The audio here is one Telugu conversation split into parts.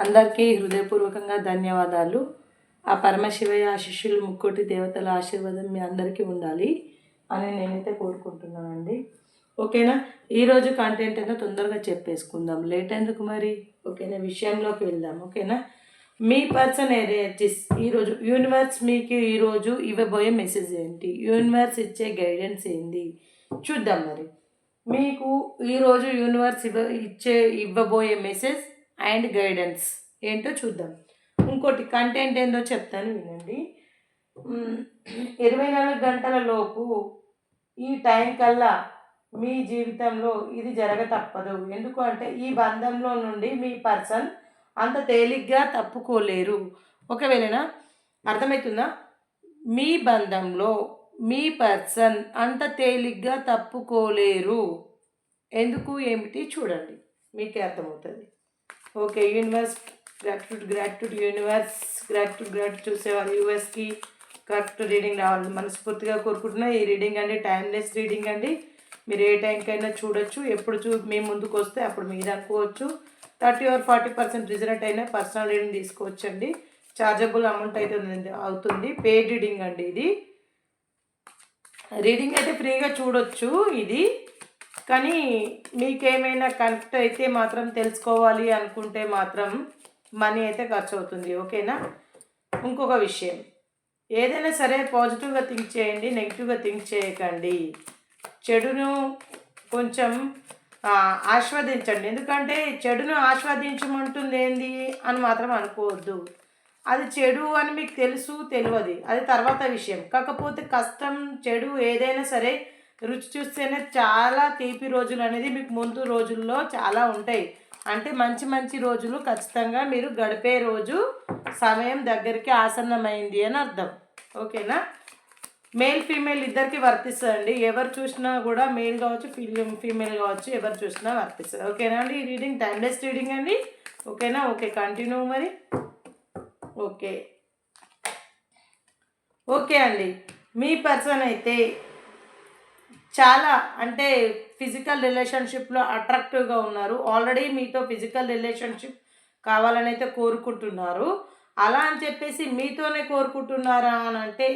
అందరికీ హృదయపూర్వకంగా ధన్యవాదాలు. ఆ పరమశివయ్య ఆశిష్యులు ముక్కోటి దేవతల ఆశీర్వాదం మీ అందరికీ ఉండాలి అని నేనైతే కోరుకుంటున్నానండి. ఓకేనా? ఈరోజు కంటెంట్ అయినా తొందరగా చెప్పేసుకుందాం. లేట్ ఎందుకు మరి? ఓకేనా? విషయంలోకి వెళ్దాం. ఓకేనా? మీ పర్సన్ ఎనర్జీస్ ఈరోజు యూనివర్స్ మీకు ఈరోజు ఇవ్వబోయే మెసేజ్ ఏంటి? యూనివర్స్ ఇచ్చే గైడెన్స్ ఏంటి? చూద్దాం మరి. మీకు ఈరోజు యూనివర్స్ ఇవ్వ ఇచ్చే ఇవ్వబోయే మెసేజ్ అండ్ గైడెన్స్. ఏంటో చూద్దాం. ఇంకోటి కంటెంట్ ఏందో చెప్తాను వినండి. ఇరవై నాలుగు గంటల లోపు ఈ టైం కల్లా మీ జీవితంలో ఇది జరగ తప్పదు. ఎందుకు అంటే ఈ బంధంలో నుండి మీ పర్సన్ అంత తేలిగ్గా తప్పుకోలేరు. ఒకవేళ అర్థమవుతుందా మీ బంధంలో మీ పర్సన్ అంత తేలిగ్గా తప్పుకోలేరు. ఎందుకు? ఏమిటి? చూడండి. మీకే అర్థమవుతుంది. Okay universe gratitude gratitude universe gratitude gratitude చూసేవాళ్ళు యూఎస్కి కరెక్ట్ రీడింగ్ రావాలి. మనస్ఫూర్తిగా కోరుకుంటున్నా ఈ రీడింగ్ అండి టైమ్లెస్ రీడింగ్ అండి. మీరు ఏ టైంకైనా చూడొచ్చు. ఎప్పుడు చూ మీ ముందుకు వస్తే అప్పుడు మీరు అనుకోవచ్చు. Thirty or forty percent result అయినా పర్సనల్ రీడింగ్ తీసుకోవచ్చు అండి ఛార్జబుల్ అమౌంట్ అయితే అవుతుంది. పేడ్ రీడింగ్ అండి ఇది. రీడింగ్ అయితే ఫ్రీగా చూడొచ్చు ఇది. కానీ మీకేమైనా కనెక్ట్ అయితే మాత్రం తెలుసుకోవాలి అనుకుంటే మాత్రం మనీ అయితే ఖర్చు అవుతుంది ఓకేనా? ఇంకొక విషయం. ఏదైనా సరే పాజిటివ్గా థింక్ చేయండి నెగిటివ్గా థింక్ చేయకండి. చెడును కొంచెం ఆస్వాదించండి. ఎందుకంటే చెడును ఆస్వాదించమంటుంది ఏంది అని మాత్రం అనుకోవద్దు. అది చెడు అని మీకు తెలుసు తెలియదు. అది తర్వాత విషయం. కాకపోతే కష్టం చెడు ఏదైనా సరే రుచి చూస్తేనే చాలా తీపి రోజులు అనేది మీకు ముందు రోజుల్లో చాలా ఉంటాయి. అంటే మంచి మంచి రోజులు ఖచ్చితంగా మీరు గడిపే రోజు సమయం దగ్గరికి ఆసన్నమైంది అని అర్థం. ఓకేనా? మేల్ ఫీమేల్ ఇద్దరికి వర్తిస్తుందండి. ఎవరు చూసినా కూడా మేల్ కావచ్చు ఫీమేల్ ఫీమేల్ కావచ్చు ఎవరు చూసినా వర్తిస్తుంది. ఓకేనా అండి? ఈ రీడింగ్ టైమ్లెస్ రీడింగ్ అండి. ఓకేనా? ఓకే కంటిన్యూ మరి. ఓకే. ఓకే అండి. మీ పర్సన్ అయితే చాలా అంటే ఫిజికల్ రిలేషన్షిప్లో అట్రాక్టివ్గా ఉన్నారు. ఆల్రెడీ మీతో ఫిజికల్ రిలేషన్షిప్ కావాలని అయితే కోరుకుంటున్నారు. అలా అని చెప్పేసి మీతోనే కోరుకుంటున్నారా అని అంటే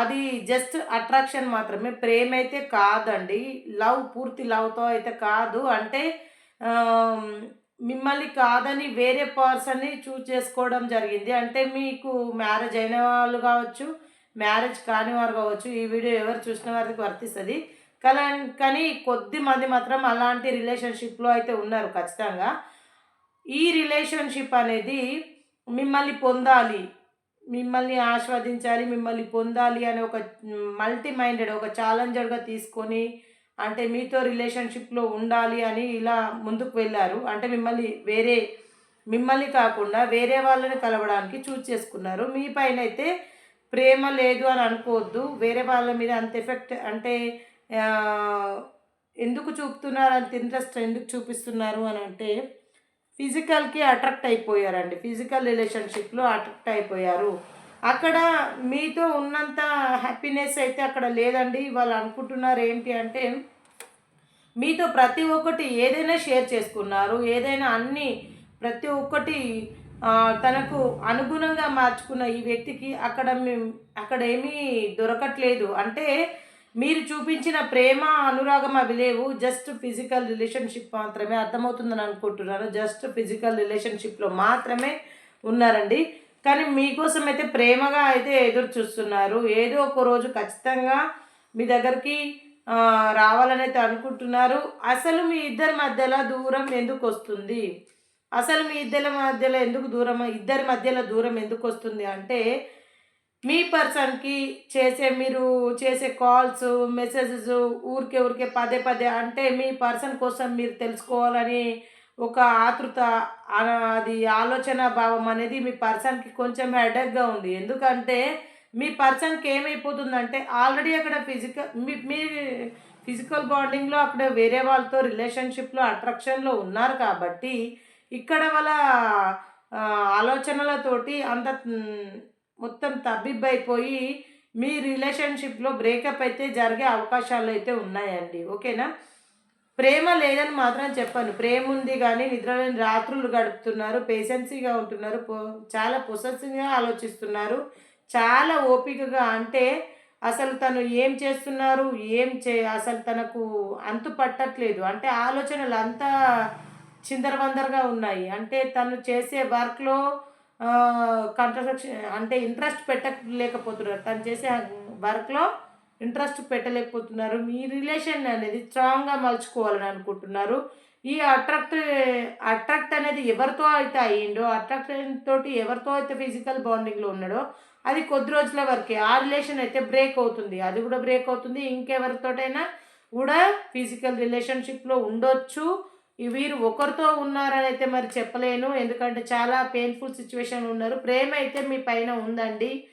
అది జస్ట్ అట్రాక్షన్ మాత్రమే. ప్రేమ అయితే కాదండి. లవ్ పూర్తి లవ్తో అయితే కాదు. అంటే మిమ్మల్ని కాదని వేరే పర్సన్ని చూస్ చేసుకోవడం జరిగింది. అంటే మీకు మ్యారేజ్ అయిన వాళ్ళు కావచ్చు మ్యారేజ్ కాని వారు కావచ్చు ఈ వీడియో ఎవరు చూసిన వారికి వర్తిస్తుంది. కానీ కానీ కొద్ది మంది మాత్రం అలాంటి రిలేషన్షిప్లో అయితే ఉన్నారు ఖచ్చితంగా. ఈ రిలేషన్షిప్ అనేది మిమ్మల్ని పొందాలి మిమ్మల్ని ఆస్వాదించాలి మిమ్మల్ని పొందాలి అనే ఒక మల్టీ మైండెడ్ ఒక ఛాలెంజర్గా తీసుకొని అంటే మీతో రిలేషన్షిప్లో ఉండాలి అని ఇలా ముందుకు వెళ్ళారు. అంటే మిమ్మల్ని వేరే మిమ్మల్ని కాకుండా వేరే వాళ్ళని కలవడానికి చూస్ చేసుకున్నారు. మీ పైన అయితే ప్రేమ లేదు అని అనుకోవద్దు. వేరే వాళ్ళ మీద అంత ఎఫెక్ట్ అంటే ఎందుకు చూపుతున్నారు అంత ఇంట్రెస్ట్ ఎందుకు చూపిస్తున్నారు అని అంటే ఫిజికల్కి అట్రాక్ట్ అయిపోయారండి. ఫిజికల్ రిలేషన్షిప్లో అట్రాక్ట్ అయిపోయారు. అక్కడ మీతో ఉన్నంత హ్యాపీనెస్ అయితే అక్కడ లేదండి. వాళ్ళు అనుకుంటున్నారు ఏంటి అంటే మీతో ప్రతి ఒక్కటి ఏదైనా షేర్ చేసుకున్నారు. ఏదైనా అన్నీ ప్రతి ఒక్కటి తనకు అనుగుణంగా మార్చుకున్న ఈ వ్యక్తికి అక్కడ మేము అక్కడ ఏమీ దొరకట్లేదు. అంటే మీరు చూపించిన ప్రేమ అనురాగం అవి లేవు. జస్ట్ ఫిజికల్ రిలేషన్షిప్ మాత్రమే అర్థమవుతుందని అనుకుంటున్నాను. జస్ట్ ఫిజికల్ రిలేషన్షిప్లో మాత్రమే ఉన్నారండి. కానీ మీకోసం అయితే ప్రేమగా అయితే ఎదురు చూస్తున్నారు. ఏదో ఒక రోజు ఖచ్చితంగా మీ దగ్గరికి రావాలని అయితే అనుకుంటున్నారు. అసలు మీ ఇద్దరి మధ్యలో దూరం ఎందుకు వస్తుంది? అసలు మీ ఇద్దరి మధ్యలో ఎందుకు దూరం? ఇద్దరి మధ్యలో దూరం ఎందుకు వస్తుంది అంటే మీ పర్సన్కి చేసే మీరు చేసే కాల్స్ మెసేజెస్ ఊరికే ఊరికే పదే పదే అంటే మీ పర్సన్ కోసం మీరు తెలుసుకోవాలని ఒక ఆతృత అది ఆలోచన భావం అనేది మీ పర్సన్కి కొంచెం హెడక్గా ఉంది. ఎందుకంటే మీ పర్సన్కి ఏమైపోతుందంటే ఆల్రెడీ అక్కడ ఫిజికల్ మీ మీ ఫిజికల్ బాండింగ్లో అక్కడ వేరే వాళ్ళతో రిలేషన్షిప్లో అట్రాక్షన్లో ఉన్నారు కాబట్టి ఇక్కడ వాళ్ళ ఆలోచనలతోటి అంత మొత్తం తబ్బిబ్బైపోయి మీ రిలేషన్షిప్లో బ్రేకప్ అయితే జరిగే అవకాశాలు అయితే ఉన్నాయండి. ఓకేనా? ప్రేమ లేదని మాత్రం చెప్పాను. ప్రేమ ఉంది కానీ నిద్రలేని రాత్రులు గడుపుతున్నారు. పేషెన్సీగా ఉంటున్నారు. పో- చాలా పొసెసివ్గా ఆలోచిస్తున్నారు. చాలా ఓపికగా అంటే అసలు తను ఏం చేస్తున్నారు? ఏం చే అసలు తనకు అంతు పట్టట్లేదు. అంటే ఆలోచనలు అంతా చిందరవందరగా ఉన్నాయి. అంటే తను చేసే వర్క్లో కన్స్ట్రక్షన్ అంటే ఇంట్రెస్ట్ పెట్టలేకపోతున్నారు. తను చేసే వర్క్లో ఇంట్రెస్ట్ పెట్టలేకపోతున్నారు. మీ రిలేషన్ అనేది స్ట్రాంగ్గా మలుచుకోవాలని అనుకుంటున్నారు. ఈ అట్రాక్ట్ అట్రాక్ట్ అనేది ఎవరితో అయితే అయ్యిండో అట్రాక్షన్ తోటి ఎవరితో అయితే ఫిజికల్ బాండింగ్లో ఉన్నాడో అది కొద్ది రోజుల వరకే. ఆ రిలేషన్ అయితే బ్రేక్ అవుతుంది. అది కూడా బ్రేక్ అవుతుంది. ఇంకెవరితోటైనా కూడా ఫిజికల్ రిలేషన్షిప్లో ఉండొచ్చు. వీరు ఒకరితో ఉన్నారని అయితే మరి చెప్పలేను. ఎందుకంటే చాలా పెయిన్ఫుల్ సిచ్యువేషన్ ఉన్నారు. ప్రేమ అయితే మీ పైన ఉందండి.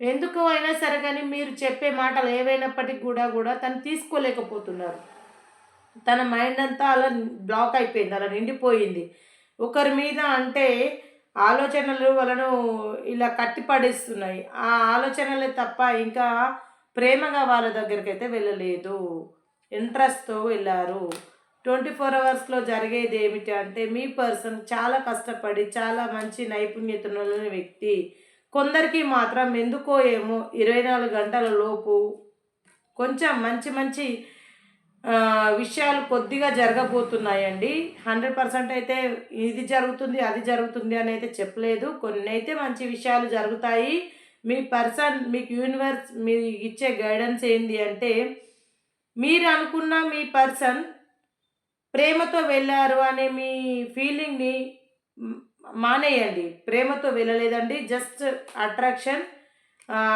ఎందుకు అయినా సరే కానీ మీరు చెప్పే మాటలు ఏవైనప్పటికీ కూడా కూడా తను తీసుకోలేకపోతున్నారు. తన మైండ్ అంతా అలా బ్లాక్ అయిపోయింది అలా నిండిపోయింది. ఒకరి మీద అంటే ఆలోచనలు వలను ఇలా కట్టిపడేస్తున్నాయి ఆ ఆలోచనలే తప్ప ఇంకా ప్రేమగా వాళ్ళ దగ్గరికి అయితే వెళ్ళలేదు ఇంట్రెస్ట్తో వెళ్ళారు. ట్వంటీ ఫోర్ అవర్స్లో జరిగేది ఏమిటి అంటే మీ పర్సన్ చాలా కష్టపడి చాలా మంచి నైపుణ్యత వ్యక్తి. కొందరికి మాత్రం ఎందుకో ఏమో ఇరవై నాలుగు గంటల లోపు కొంచెం మంచి మంచి విషయాలు కొద్దిగా జరగబోతున్నాయండి. హండ్రెడ్ పర్సెంట్ అయితే ఇది జరుగుతుంది అది జరుగుతుంది అని అయితే చెప్పలేదు. కొన్ని అయితే మంచి విషయాలు జరుగుతాయి. మీ పర్సన్ మీకు యూనివర్స్ మీ ఇచ్చే గైడెన్స్ ఏంటి అంటే మీరు అనుకున్న మీ పర్సన్ ప్రేమతో వెళ్ళారు అనే మీ ఫీలింగ్ని మానేయండి. ప్రేమతో వెళ్ళలేదండి జస్ట్ అట్రాక్షన్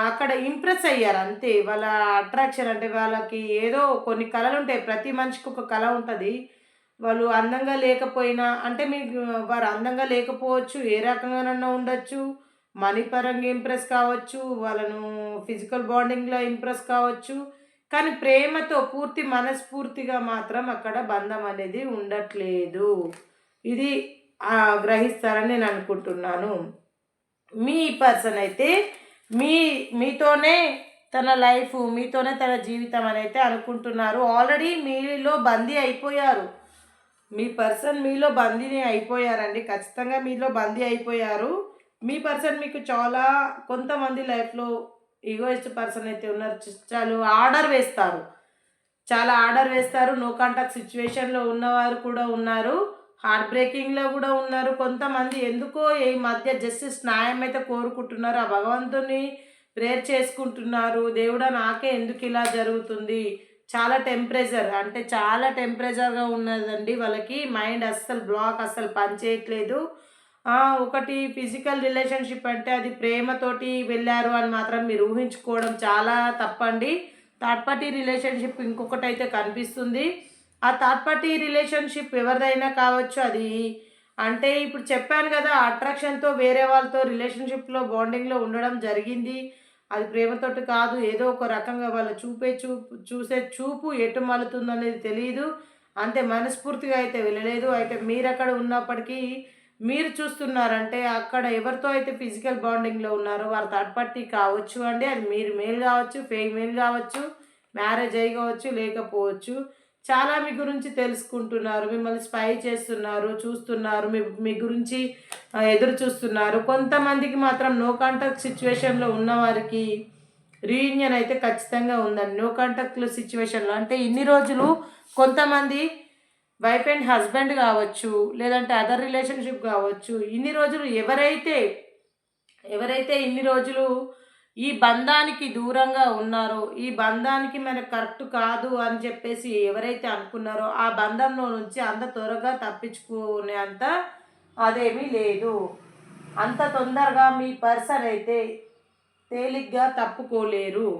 అక్కడ ఇంప్రెస్ అయ్యారు అంతే. వాళ్ళ అట్రాక్షన్ అంటే వాళ్ళకి ఏదో కొన్ని కళలు ఉంటాయి. ప్రతి మనిషికి ఒక కళ ఉంటుంది. వాళ్ళు అందంగా లేకపోయినా అంటే మీకు వారు అందంగా లేకపోవచ్చు ఏ రకంగానన్నా ఉండొచ్చు. మనీ పరంగా ఇంప్రెస్ కావచ్చు వాళ్ళను ఫిజికల్ బాండింగ్లో ఇంప్రెస్ కావచ్చు. కానీ ప్రేమతో పూర్తి మనస్ఫూర్తిగా మాత్రం అక్కడ బంధం అనేది ఉండట్లేదు. ఇది గ్రహిస్తారని నేను అనుకుంటున్నాను. మీ పర్సన్ అయితే మీ మీతోనే తన లైఫ్ మీతోనే తన జీవితం అని అయితే అనుకుంటున్నారు. ఆల్రెడీ మీలో బందీ అయిపోయారు. మీ పర్సన్ మీలో బందీని అయిపోయారండి. ఖచ్చితంగా మీలో బందీ అయిపోయారు. మీ పర్సన్ మీకు చాలా కొంతమంది లైఫ్లో ఈగోయిస్ట్ పర్సన్ అయితే ఉన్నారు. చాలా చాలు ఆర్డర్ వేస్తారు. చాలా ఆర్డర్ వేస్తారు. నో కాంటాక్ట్ సిచ్యువేషన్లో ఉన్నవారు కూడా ఉన్నారు. హార్ట్ బ్రేకింగ్లో కూడా ఉన్నారు. కొంతమంది ఎందుకో ఈ మధ్య జస్టిస్ న్యాయం అయితే కోరుకుంటున్నారు. ఆ భగవంతుని ప్రేయర్ చేసుకుంటున్నారు. దేవుడా నాకే ఎందుకు ఇలా జరుగుతుంది? చాలా టెంపరేచర్ అంటే చాలా టెంపరేచర్గా ఉన్నదండి. వాళ్ళకి మైండ్ అస్సలు బ్లాక్ అస్సలు పనిచేయట్లేదు. ఒకటి ఫిజికల్ రిలేషన్షిప్ అంటే అది ప్రేమతోటి వెళ్ళారు అని మాత్రం మీరు ఊహించుకోవడం చాలా తప్పండి. థర్డ్ పార్టీ రిలేషన్షిప్ ఇంకొకటి అయితే కనిపిస్తుంది. ఆ థర్డ్ పార్టీ రిలేషన్షిప్ ఎవరిదైనా కావచ్చు అది అంటే ఇప్పుడు చెప్పాను కదా అట్రాక్షన్తో వేరే వాళ్ళతో రిలేషన్షిప్లో బాండింగ్లో ఉండడం జరిగింది. అది ప్రేమతోటి కాదు ఏదో ఒక రకంగా వాళ్ళ చూపే చూపు చూసే చూపు ఎటు మలుతుందనేది తెలియదు అంతే మనస్ఫూర్తిగా అయితే వెళ్ళలేదు. అయితే మీరు అక్కడ ఉన్నప్పటికీ మీరు చూస్తున్నారంటే అక్కడ ఎవరితో అయితే ఫిజికల్ బాండింగ్లో ఉన్నారో వారు థర్డ్ పార్టీ కావచ్చు అండి. అది మీరు మేల్ కావచ్చు ఫేక్ మేల్ కావచ్చు మ్యారేజ్ అయి కావచ్చు లేకపోవచ్చు. చాలా మీ గురించి తెలుసుకుంటున్నారు మిమ్మల్ని స్పై చేస్తున్నారు చూస్తున్నారు మీ మీ గురించి ఎదురు చూస్తున్నారు. కొంతమందికి మాత్రం నో కాంటాక్ట్ సిచ్యువేషన్లో ఉన్నవారికి రీయూనియన్ అయితే ఖచ్చితంగా ఉందండి. నో కాంటాక్ట్ సిచ్యువేషన్లో అంటే ఇన్ని రోజులు కొంతమంది వైఫ్ అండ్ హస్బెండ్ కావచ్చు లేదంటే అదర్ రిలేషన్షిప్ కావచ్చు ఇన్ని రోజులు ఎవరైతే ఎవరైతే ఇన్ని రోజులు ఈ బంధానికి దూరంగా ఉన్నారో ఈ బంధానికి మనకు కరెక్ట్ కాదు అని చెప్పేసి ఎవరైతే అనుకున్నారో ఆ బంధంలో నుంచి అంత త్వరగా తప్పించుకునే అంత అదేమీ లేదు. అంత తొందరగా మీ పర్సన్ అయితే తేలిగ్గా తప్పుకోలేరు.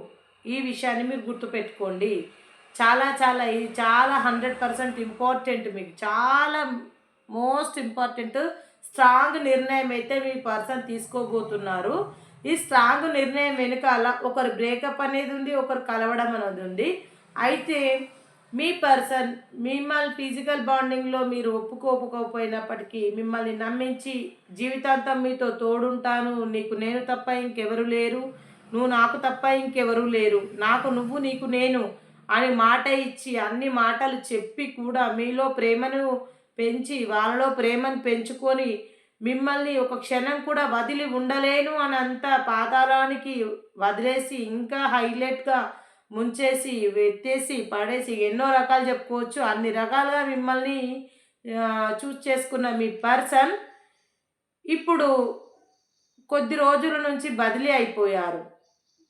ఈ విషయాన్ని మీరు గుర్తుపెట్టుకోండి. చాలా చాలా ఇది చాలా హండ్రెడ్ పర్సెంట్ ఇంపార్టెంట్ మీకు. చాలా మోస్ట్ ఇంపార్టెంట్ స్ట్రాంగ్ నిర్ణయం అయితే మీ పర్సన్ తీసుకోబోతున్నారు. ఈ స్ట్రాంగ్ నిర్ణయం వెనుకాల ఒకరు బ్రేకప్ అనేది ఉంది ఒకరు కలవడం అనేది ఉంది. అయితే మీ పర్సన్ మిమ్మల్ని ఫిజికల్ బాండింగ్లో మీరు ఒప్పుకోకపోయినప్పటికీ మిమ్మల్ని నమ్మించి జీవితాంతం మీతో తోడుంటాను నీకు నేను తప్ప ఇంకెవరు లేరు నువ్వు నాకు తప్ప ఇంకెవరు లేరు నాకు నువ్వు నీకు నేను అని మాట ఇచ్చి అన్ని మాటలు చెప్పి కూడా మీలో ప్రేమను పెంచి వాళ్ళలో ప్రేమను పెంచుకొని మిమ్మల్ని ఒక క్షణం కూడా వదిలి ఉండలేను అని అంత పాతాళానికి వదిలేసి ఇంకా హైలైట్గా ముంచేసి ఎత్తేసి పడేసి ఎన్నో రకాలు చెప్పుకోవచ్చు. అన్ని రకాలుగా మిమ్మల్ని చూస్ చేసుకున్న మీ పర్సన్ ఇప్పుడు కొద్ది రోజుల నుంచి బదిలీ అయిపోయారు.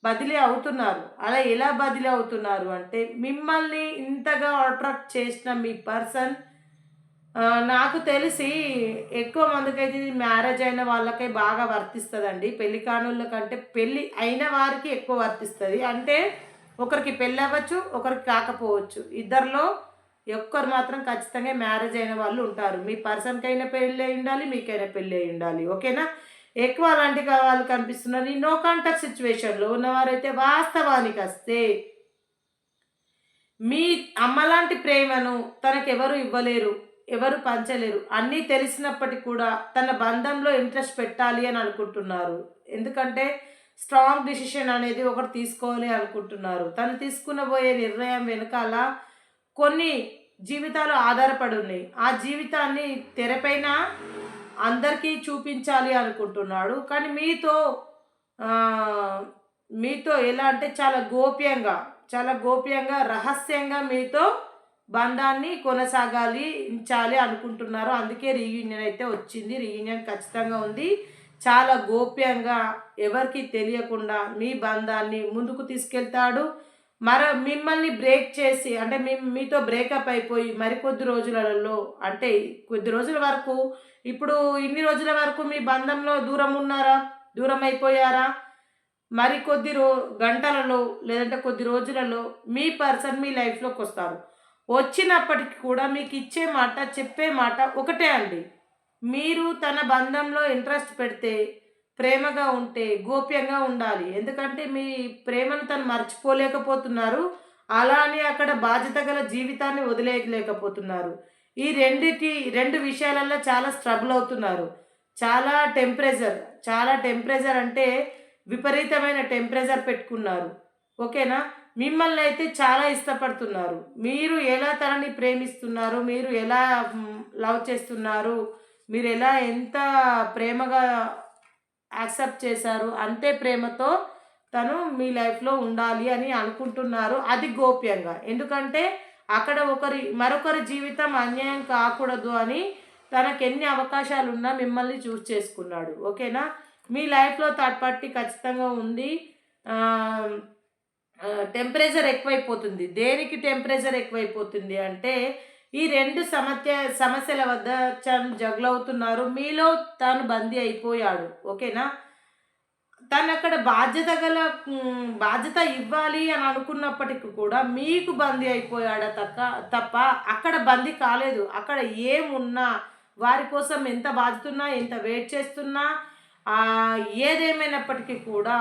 బదిలీ అవుతున్నారు. అలా ఎలా బదిలీ అవుతున్నారు అంటే మిమ్మల్ని ఇంతగా అట్రాక్ట్ చేసిన మీ పర్సన్ నాకు తెలిసి ఎక్కువ మందికైతే మ్యారేజ్ అయిన వాళ్ళకే బాగా వర్తిస్తుందండి. పెళ్ళి కానుళ్ళ కంటే పెళ్ళి అయిన వారికి ఎక్కువ వర్తిస్తుంది. అంటే ఒకరికి పెళ్ళి అవ్వచ్చు ఒకరికి కాకపోవచ్చు. ఇద్దరిలో ఒక్కరు మాత్రం ఖచ్చితంగా మ్యారేజ్ అయిన వాళ్ళు ఉంటారు. మీ పర్సన్కి అయినా పెళ్ళి అయి ఉండాలి మీకైనా పెళ్ళి అయి ఉండాలి. ఓకేనా? ఎక్కువ అలాంటి వాళ్ళు కనిపిస్తున్నారు. ఈ నో కాంటాక్ట్ సిచ్యువేషన్లో ఉన్నవారైతే వాస్తవానికి వస్తే మీ అమ్మలాంటి ప్రేమను తనకెవరు ఇవ్వలేరు ఎవరు పంచలేరు. అన్నీ తెలిసినప్పటికీ కూడా తన బంధంలో ఇంట్రెస్ట్ పెట్టాలి అని అనుకుంటున్నారు. ఎందుకంటే స్ట్రాంగ్ డిసిషన్ అనేది ఒకటి తీసుకోవాలి అనుకుంటున్నారు. తను తీసుకున్న పోయే నిర్ణయం వెనకాల కొన్ని జీవితాలు ఆధారపడి ఉన్నాయి. ఆ జీవితాన్ని తెరపైన అందరికీ చూపించాలి అనుకుంటున్నాడు. కానీ మీతో మీతో ఎలా అంటే చాలా గోప్యంగా చాలా గోప్యంగా రహస్యంగా మీతో బంధాన్ని కొనసాగాలి ఉంచాలి అనుకుంటున్నారు. అందుకే రీయూనియన్ అయితే వచ్చింది. రీయూనియన్ ఖచ్చితంగా ఉంది. చాలా గోప్యంగా ఎవరికి తెలియకుండా మీ బంధాన్ని ముందుకు తీసుకెళ్తాడు. మరో మిమ్మల్ని బ్రేక్ చేసి అంటే మీ మీతో బ్రేకప్ అయిపోయి మరికొద్ది రోజులలో అంటే కొద్ది రోజుల వరకు ఇప్పుడు ఇన్ని రోజుల వరకు మీ బంధంలో దూరం ఉన్నారా? దూరం అయిపోయారా? మరి కొద్ది రో గంటలలో లేదంటే కొద్ది రోజులలో మీ పర్సన్ మీ లైఫ్లోకి వస్తారు. వచ్చినప్పటికీ కూడా మీకు ఇచ్చే మాట చెప్పే మాట ఒకటే అండి. మీరు తన బంధంలో ఇంట్రెస్ట్ పెడితే ప్రేమగా ఉంటే గోప్యంగా ఉండాలి. ఎందుకంటే మీ ప్రేమను తను మర్చిపోలేకపోతున్నారు. అలానే అక్కడ బాధ్యత గల జీవితాన్ని వదిలేయలేకపోతున్నారు. ఈ రెండిటి రెండు విషయాలలో చాలా స్ట్రగుల్ అవుతున్నారు. చాలా టెంపరేచర్ చాలా టెంపరేచర్ అంటే విపరీతమైన టెంపరేచర్ పెట్టుకున్నారు. ఓకేనా? మిమ్మల్ని అయితే చాలా ఇష్టపడుతున్నారు. మీరు ఎలా తనని ప్రేమిస్తున్నారు? మీరు ఎలా లవ్ చేస్తున్నారు? మీరు ఎలా ఎంత ప్రేమగా యాక్సెప్ట్ చేశారు. అంతే ప్రేమతో తను మీ లైఫ్లో ఉండాలి అని అనుకుంటున్నారు. అది గోప్యంగా. ఎందుకంటే అక్కడ ఒకరి మరొకరి జీవితం అన్యాయం కాకూడదు అని తనకు ఎన్ని అవకాశాలు ఉన్నా మిమ్మల్ని చూస్ చేసుకున్నాడు. ఓకేనా? మీ లైఫ్లో థర్డ్ పార్టీ ఖచ్చితంగా ఉంది. టెంపరేచర్ ఎక్కువైపోతుంది. దేనికి టెంపరేచర్ ఎక్కువైపోతుంది అంటే ఈ రెండు సమస్య సమస్యల వద్ద జగులవుతున్నారు. మీలో తాను బందీ అయిపోయాడు. ఓకేనా? తను అక్కడ బాధ్యత గల బాధ్యత ఇవ్వాలి అని అనుకున్నప్పటికీ కూడా మీకు బందీ అయిపోయాడ తక్క తప్ప అక్కడ బందీ కాలేదు. అక్కడ ఏమున్నా వారి కోసం ఎంత బాధితున్నా ఎంత వెయిట్ చేస్తున్నా ఏదేమైనప్పటికీ కూడా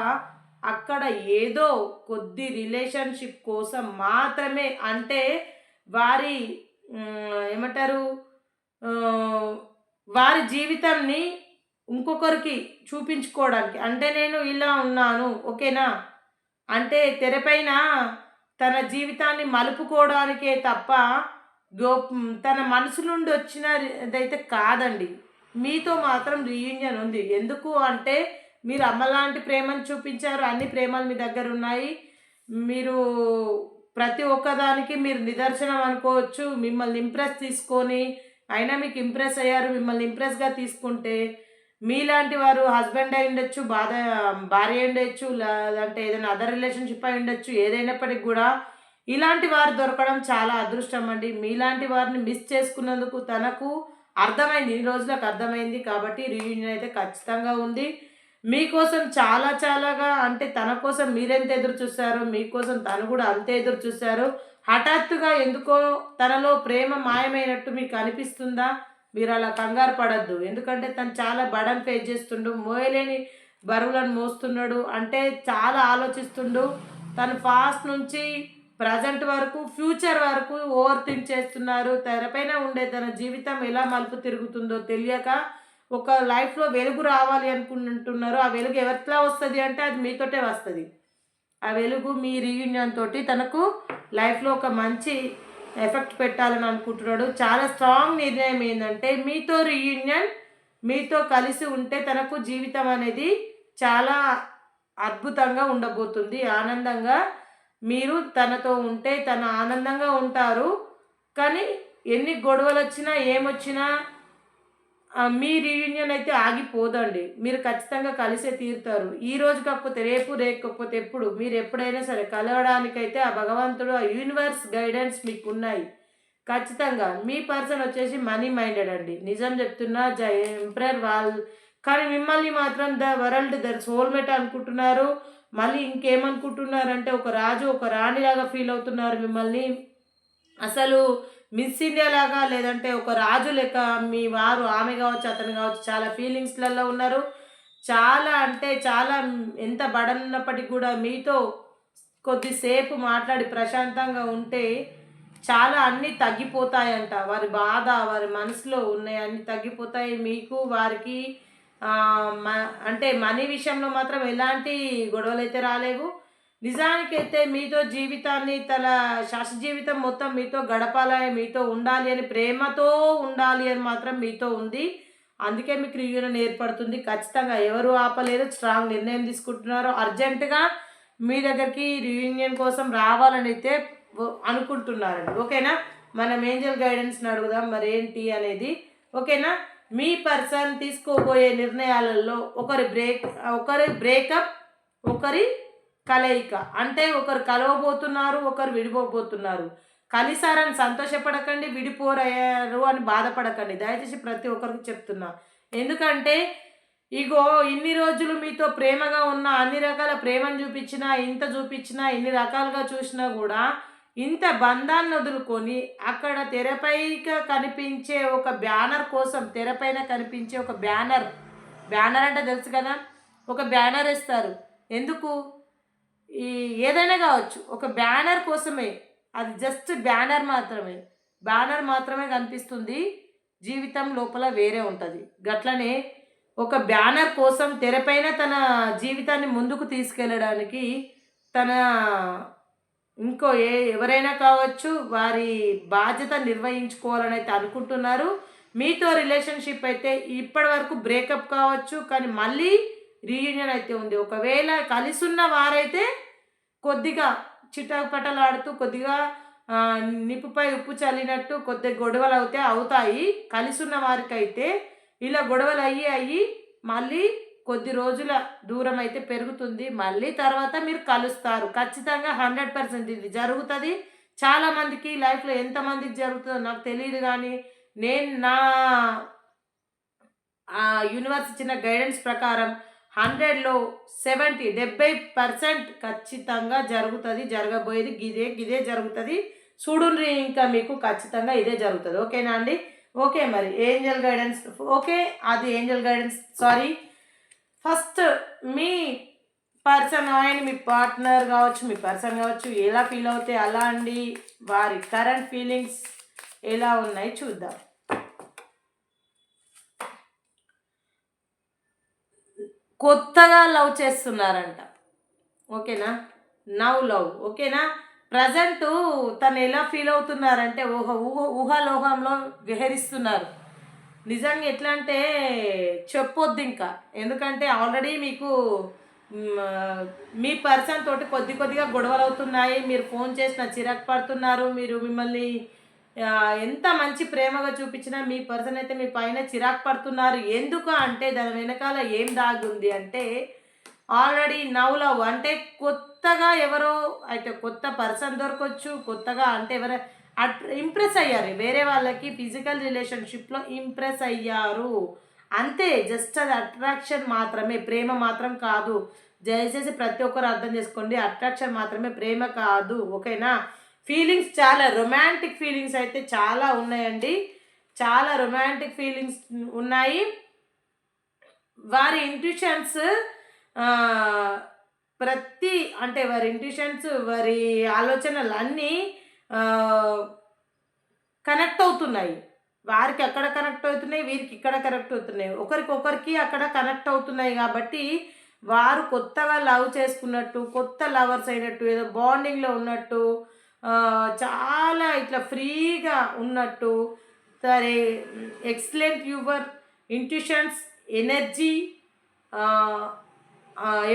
అక్కడ ఏదో కొద్ది రిలేషన్షిప్ కోసం మాత్రమే అంటే వారి ఏమంటారు? వారి జీవితాన్ని ఇంకొకరికి చూపించుకోవడానికి. అంటే నేను ఇలా ఉన్నాను ఓకేనా? అంటే తెరపైన తన జీవితాన్ని మలుపుకోవడానికే తప్ప గో తన మనసు నుండి వచ్చినదైతే కాదండి. మీతో మాత్రం రీయూనియన్ ఉంది. ఎందుకు అంటే మీరు అమ్మలాంటి ప్రేమను చూపించారు అన్ని ప్రేమలు మీ దగ్గర ఉన్నాయి. మీరు ప్రతి ఒక్కదానికి మీరు నిదర్శనం అనుకోవచ్చు. మిమ్మల్ని ఇంప్రెస్ తీసుకొని అయినా మీకు ఇంప్రెస్ అయ్యారు మిమ్మల్ని ఇంప్రెస్గా తీసుకుంటే మీలాంటి వారు హస్బెండ్ అయి ఉండొచ్చు బాధ భార్య ఉండొచ్చు లేదంటే ఏదైనా అదర్ రిలేషన్షిప్ అయి ఉండొచ్చు ఏదైనప్పటికి కూడా ఇలాంటి వారు దొరకడం చాలా అదృష్టం అండి. మీలాంటి వారిని మిస్ చేసుకున్నందుకు తనకు అర్థమైంది ఈ రోజులకు అర్థమైంది కాబట్టి రీయూనియన్ అయితే ఖచ్చితంగా ఉంది. మీకోసం చాలా చాలాగా అంటే తన కోసం మీరెంత ఎదురు చూస్తారో మీకోసం తను కూడా అంతే ఎదురు చూస్తారు హఠాత్తుగా ఎందుకో తనలో ప్రేమ మాయమైనట్టు మీకు అనిపిస్తుందా? మీరు అలా కంగారు పడద్దు. ఎందుకంటే తను చాలా బడం ఫేస్ చేస్తుండు మోయలేని బరువులను మోస్తున్నాడు అంటే చాలా ఆలోచిస్తుండు. తను ఫాస్ట్ నుంచి ప్రజెంట్ వరకు ఫ్యూచర్ వరకు ఓవర్ థింక్ చేస్తున్నారు. తెరపైన ఉండే తన జీవితం ఎలా మలుపు తిరుగుతుందో తెలియక ఒక లైఫ్లో వెలుగు రావాలి అనుకుంటున్నారు ఆ వెలుగు ఎవరిలా వస్తుంది అంటే అది మీతోటే వస్తుంది. ఆ వెలుగు మీ రీయూనియన్ తోటి తనకు లైఫ్లో ఒక మంచి ఎఫెక్ట్ పెట్టాలని అనుకుంటున్నాడు. చాలా స్ట్రాంగ్ నిర్ణయం ఏంటంటే మీతో రీయూనియన్ మీతో కలిసి ఉంటే తనకు జీవితం అనేది చాలా అద్భుతంగా ఉండబోతుంది. ఆనందంగా మీరు తనతో ఉంటే తన ఆనందంగా ఉంటారు. కానీ ఎన్ని గొడవలు వచ్చినా ఏమొచ్చినా మీ రీయూనియన్ అయితే ఆగిపోదండి. మీరు ఖచ్చితంగా కలిసే తీరుతారు. ఈ రోజు కాకపోతే రేపు రేకపోతే ఎప్పుడు? మీరు ఎప్పుడైనా సరే కలవడానికైతే ఆ భగవంతుడు ఆ యూనివర్స్ గైడెన్స్ మీకు ఉన్నాయి ఖచ్చితంగా. మీ పర్సన్ వచ్చేసి మనీ మైండెడ్ అండి. నిజం చెప్తున్నా జై ఎంప్రయర్ వాల్ కానీ మిమ్మల్ని మాత్రం ద వరల్డ్ ద సోల్మేట్ అనుకుంటున్నారు. మళ్ళీ ఇంకేమనుకుంటున్నారంటే ఒక రాజు ఒక రాణిలాగా ఫీల్ అవుతున్నారు మిమ్మల్ని. అసలు మిస్ ఇండియా లాగా లేదంటే ఒక రాజు లెక్క మీ వారు ఆమె కావచ్చు అతను కావచ్చు చాలా ఫీలింగ్స్లలో ఉన్నారు. చాలా అంటే చాలా ఎంత బడనున్నప్పటికి కూడా మీతో కొద్దిసేపు మాట్లాడి ప్రశాంతంగా ఉంటే చాలా అన్నీ తగ్గిపోతాయంట. వారి బాధ వారి మనసులో ఉన్నాయి అన్నీ తగ్గిపోతాయి. మీకు వారికి మ- అంటే మనీ విషయంలో మాత్రం ఎలాంటి గొడవలు అయితే రాలేవు నిజానికైతే మీతో జీవితాన్ని తన శాశ్వత జీవితం మొత్తం మీతో గడపాలని మీతో ఉండాలి అని ప్రేమతో ఉండాలి అని మాత్రం మీతో ఉంది. అందుకే మీకు రియూనియన్ ఏర్పడుతుంది ఖచ్చితంగా ఎవరు ఆపలేరు స్ట్రాంగ్ నిర్ణయం తీసుకుంటున్నారు అర్జెంటుగా మీ దగ్గరికి రియూనియన్ కోసం రావాలని అయితే అనుకుంటున్నారండి. ఓకేనా? మనం ఏంజల్ గైడెన్స్ని అడుగుదాం మరి ఏంటి అనేది. ఓకేనా? మీ పర్సన్ తీసుకోబోయే నిర్ణయాలలో ఒకరి బ్రేక్ ఒకరి బ్రేకప్ ఒకరి కలయిక. అంటే ఒకరు కలవబోతున్నారు ఒకరు విడిపోబోతున్నారు. కలిసారని సంతోషపడకండి విడిపోరయ్యారు అని బాధపడకండి. దయచేసి ప్రతి ఒక్కరికి చెప్తున్నా. ఎందుకంటే ఇగో ఇన్ని రోజులు మీతో ప్రేమగా ఉన్న అన్ని రకాల ప్రేమను చూపించినా ఇంత చూపించినా ఇన్ని రకాలుగా చూసినా కూడా ఇంత బంధాన్ని వదులుకొని అక్కడ తెరపైక కనిపించే ఒక బ్యానర్ కోసం తెరపైన కనిపించే ఒక బ్యానర్ బ్యానర్ అంటే తెలుసు కదా? ఒక బ్యానర్ ఇస్తారు ఎందుకు? ఈ ఏదైనా కావచ్చు ఒక బ్యానర్ కోసమే. అది జస్ట్ బ్యానర్ మాత్రమే. బ్యానర్ మాత్రమే కనిపిస్తుంది. జీవితం లోపల వేరే ఉంటుంది. గట్లనే ఒక బ్యానర్ కోసం తెరపైన తన జీవితాన్ని ముందుకు తీసుకెళ్ళడానికి తన ఇంకో ఏ ఎవరైనా కావచ్చు వారి బాధ్యత నిర్వహించుకోవాలని అయితే అనుకుంటున్నారు. మీతో రిలేషన్షిప్ అయితే ఇప్పటి వరకు బ్రేకప్ కావచ్చు కానీ మళ్ళీ రీయూనియన్ అయితే ఉంది. ఒకవేళ కలిసి వారైతే కొద్దిగా చిటపటలాడుతూ కొద్దిగా నిప్పుపై ఉప్పు చల్లినట్టు కొద్దిగా గొడవలు అవుతే అవుతాయి. కలిసున్న వారికైతే ఇలా గొడవలు అయ్యి అయ్యి మళ్ళీ కొద్ది రోజుల దూరం అయితే పెరుగుతుంది. మళ్ళీ తర్వాత మీరు కలుస్తారు. ఖచ్చితంగా హండ్రెడ్ పర్సెంట్ ఇది జరుగుతుంది. చాలామందికి లైఫ్లో ఎంతమందికి జరుగుతుందో నాకు తెలియదు కానీ నేను నా ఆ యూనివర్స్ ఇచ్చిన గైడెన్స్ ప్రకారం హండ్రెడ్లో సెవెంటీ డెబ్బై పర్సెంట్ ఖచ్చితంగా జరుగుతుంది జరగబోయేది గిదే గిదే జరుగుతుంది. చూడుండ్రి ఇంకా మీకు ఖచ్చితంగా ఇదే జరుగుతుంది. ఓకేనా అండి? ఓకే మరి. ఏంజల్ గైడెన్స్ ఓకే అది ఏంజల్ గైడెన్స్ సారీ. ఫస్ట్ మీ పర్సన్ ఆయన మీ పార్ట్నర్ కావచ్చు మీ పర్సన్ కావచ్చు ఎలా ఫీల్ అవుతే అలా అండి? వారి కరెంట్ ఫీలింగ్స్ ఎలా ఉన్నాయి చూద్దాం. కొత్తగా లవ్ చేస్తున్నారంట. ఓకేనా? నవ్ లవ్ ఓకేనా? ప్రజెంట్ తను ఎలా ఫీల్ అవుతున్నారంటే ఊహ ఊహ ఊహాలోహంలో విహరిస్తున్నారు. నిజంగా ఎట్లా అంటే చెప్పొద్దు ఇంకా. ఎందుకంటే ఆల్రెడీ మీకు మీ పర్సన్ తోటి కొద్ది కొద్దిగా గొడవలు అవుతున్నాయి. మీరు ఫోన్ చేసిన చిరాకు పడుతున్నారు. మీరు మిమ్మల్ని ఎంత మంచి ప్రేమగా చూపించినా మీ పర్సన్ అయితే మీ పైన చిరాకు పడుతున్నారు. ఎందుకు అంటే దాని వెనకాల ఏం దాగుంది అంటే ఆల్రెడీ నవ్ లవ్ అంటే కొత్తగా ఎవరో అయితే కొత్త పర్సన్ దొరకవచ్చు కొత్తగా అంటే ఎవరో అట్ ఇంప్రెస్ అయ్యారు. వేరే వాళ్ళకి ఫిజికల్ రిలేషన్షిప్లో ఇంప్రెస్ అయ్యారు. అంతే జస్ట్ అది అట్రాక్షన్ మాత్రమే ప్రేమ మాత్రం కాదు. దయచేసి ప్రతి ఒక్కరు అర్థం చేసుకోండి అట్రాక్షన్ మాత్రమే ప్రేమ కాదు. ఓకేనా? ఫీలింగ్స్ చాలా రొమాంటిక్ ఫీలింగ్స్ అయితే చాలా ఉన్నాయండి. చాలా రొమాంటిక్ ఫీలింగ్స్ ఉన్నాయి. వారి ఇంట్యూషన్స్ ప్రతి అంటే వారి ఇంట్యూషన్స్ వారి ఆలోచనలు అన్నీ కనెక్ట్ అవుతున్నాయి. వారికి అక్కడ కనెక్ట్ అవుతున్నాయి వీరికి ఇక్కడ కనెక్ట్ అవుతున్నాయి. ఒకరికొకరికి అక్కడ కనెక్ట్ అవుతున్నాయి కాబట్టి వారు కొత్తగా లవ్ చేసుకున్నట్టు కొత్త లవర్స్ అయినట్టు ఏదో బాండింగ్లో ఉన్నట్టు చాలా ఇట్లా ఫ్రీగా ఉన్నట్టు సరే ఎక్సలెంట్ యువర్ ఇంట్యూషన్స్ ఎనర్జీ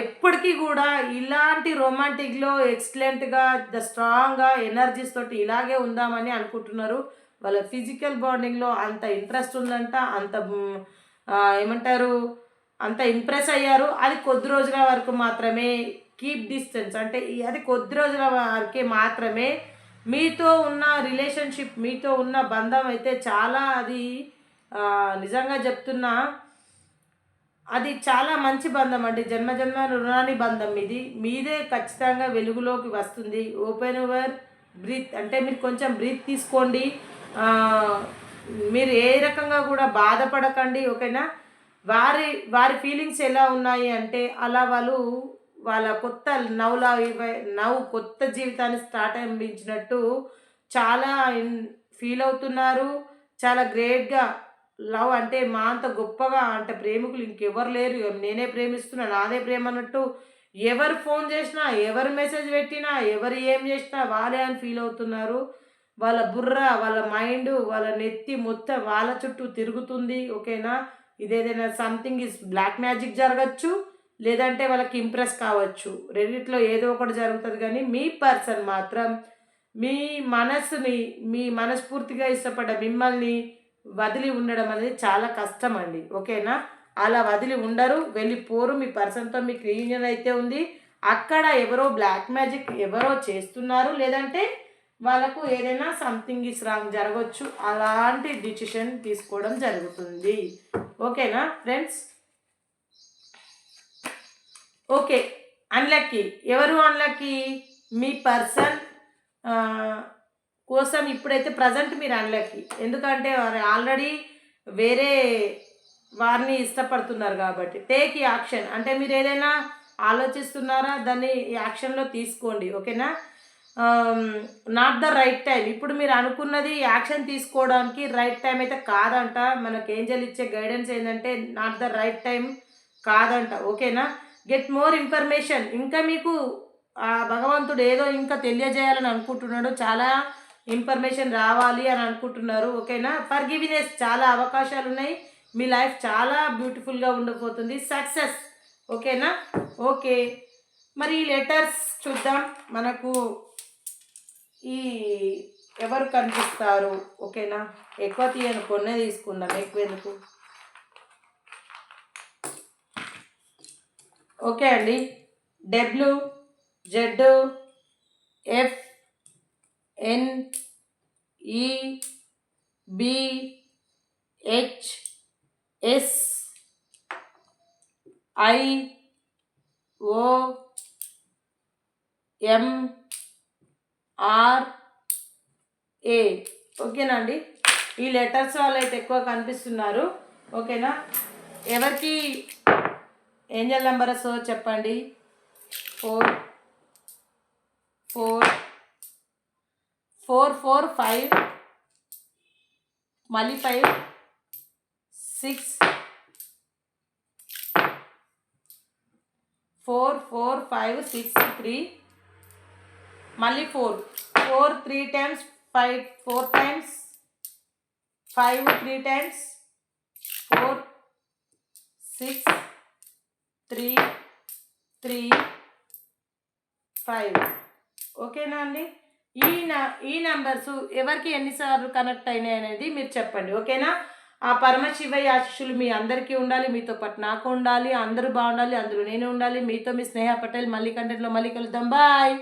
ఎప్పటికీ కూడా ఇలాంటి రొమాంటిక్లో ఎక్సలెంట్గా ద స్ట్రాంగ్గా ఎనర్జీస్ తోటి ఇలాగే ఉందామని అనుకుంటున్నారు. వాళ్ళ ఫిజికల్ బాండింగ్లో అంత ఇంట్రెస్ట్ ఉందంట అంత ఏమంటారు అంత ఇంప్రెస్ అయ్యారు. అది కొద్ది రోజుల వరకు మాత్రమే కీప్ డిస్టెన్స్ అంటే అది కొద్ది రోజుల వరకే మాత్రమే మీతో ఉన్న రిలేషన్షిప్ మీతో ఉన్న బంధం అయితే చాలా అది నిజంగా చెప్తున్నా అది చాలా మంచి బంధం అండి. జన్మజన్మ రుణాని బంధం ఇది. మీదే ఖచ్చితంగా వెలుగులోకి వస్తుంది. ఓపెన్ ఓవర్ బ్రీత్ అంటే మీరు కొంచెం బ్రీత్ తీసుకోండి. మీరు ఏ రకంగా కూడా బాధపడకండి. ఓకేనా? వారి వారి ఫీలింగ్స్ ఎలా ఉన్నాయి అంటే అలా వాళ్ళు వాళ్ళ కొత్త నవ్లా నవ్వు కొత్త జీవితాన్ని స్టార్ట్ అనిపించినట్టు చాలా ఫీల్ అవుతున్నారు. చాలా గ్రేట్గా లవ్ అంటే మా అంత గొప్పగా అంటే ప్రేమికులు ఇంకెవరు లేరు. నేనే ప్రేమిస్తున్నా నాదే ప్రేమ అన్నట్టు ఎవరు ఫోన్ చేసినా ఎవరు మెసేజ్ పెట్టినా ఎవరు ఏం చేసినా వాళ్ళే అని ఫీల్ అవుతున్నారు. వాళ్ళ బుర్ర వాళ్ళ మైండ్ వాళ్ళ నెత్తి మొత్తం వాళ్ళ చుట్టూ తిరుగుతుంది. ఓకేనా? ఇదేదైనా సంథింగ్ ఇస్ బ్లాక్ మ్యాజిక్ జరగచ్చు. లేదంటే వాళ్ళకి ఇంప్రెస్ కావచ్చు. రెండిట్లో ఏదో ఒకటి జరుగుతుంది కానీ మీ పర్సన్ మాత్రం మీ మనసుని మీ మనస్ఫూర్తిగా ఇష్టపడ్డ మిమ్మల్ని వదిలి ఉండడం అనేది చాలా కష్టం అండి. ఓకేనా? అలా వదిలి ఉండరు వెళ్ళిపోరు. మీ పర్సన్తో మీకు రీయూనియన్ అయితే ఉంది. అక్కడ ఎవరో బ్లాక్ మ్యాజిక్ ఎవరో చేస్తున్నారు. లేదంటే వాళ్ళకు ఏదైనా సంథింగ్ ఇస్ రాంగ్ జరగవచ్చు అలాంటి డిసిషన్ తీసుకోవడం జరుగుతుంది. ఓకేనా? ఫ్రెండ్స్ ఓకే అన్లక్కీ ఎవరు అన్లక్కీ మీ పర్సన్ కోసం ఇప్పుడైతే ప్రజెంట్ మీరు అన్లక్కీ ఎందుకంటే వారు ఆల్రెడీ వేరే వారిని ఇష్టపడుతున్నారు కాబట్టి. టేక్ యాక్షన్ అంటే మీరు ఏదైనా ఆలోచిస్తున్నారా? దాన్ని యాక్షన్లో తీసుకోండి. ఓకేనా? నాట్ ద రైట్ టైం ఇప్పుడు మీరు అనుకున్నది యాక్షన్ తీసుకోవడానికి రైట్ టైం అయితే కాదంట. మనకు ఏంజల్ ఇచ్చే గైడెన్స్ ఏంటంటే నాట్ ద రైట్ టైం కాదంట. ఓకేనా? గెట్ మోర్ ఇన్ఫర్మేషన్ ఇంకా మీకు ఆ భగవంతుడు ఏదో ఇంకా తెలియజేయాలని అనుకుంటున్నాడు చాలా ఇన్ఫర్మేషన్ రావాలి అని అనుకుంటున్నారు ఓకేనా ఫర్ గివినెస్ చాలా అవకాశాలు ఉన్నాయి. మీ లైఫ్ చాలా బ్యూటిఫుల్గా ఉండబోతుంది. సక్సెస్ ఓకేనా ఓకే మరి ఈ లెటర్స్ చూద్దాం. మనకు ఈ ఎవరు కనిపిస్తారు ఓకేనా ఎక్కువ తీయను కొన్నే తీసుకుందాం. ఎక్కువ ఎందుకు? ఓకే అండి. W Z F N E B H S I O M R A ఓకేనా అండి? ఈ లెటర్స్ వాళ్ళు అయితే ఎక్కువ కనిపిస్తున్నారు. ఓకేనా? ఎవరికి ఏంజల్ నెంబర్స్ చెప్పండి? Four four four four five మళ్ళీ five six four four five six three మళ్ళీ four four three times five four times five three times four six three three five. ఓకేనా అండి? ఈ ఈ నెంబర్స్ ఎవరికి ఎన్నిసార్లు కనెక్ట్ అయినాయి అనేది మీరు చెప్పండి ఓకేనా? ఆ పరమశివయ్య ఆశిష్యులు మీ అందరికీ ఉండాలి మీతో పాటు నాకు ఉండాలి అందరూ బాగుండాలి అందరూ నేను ఉండాలి మీతో మీ స్నేహ పటేల్ మళ్ళీ కంటెంట్లో మళ్ళీ కలుద్దాం. బాయ్!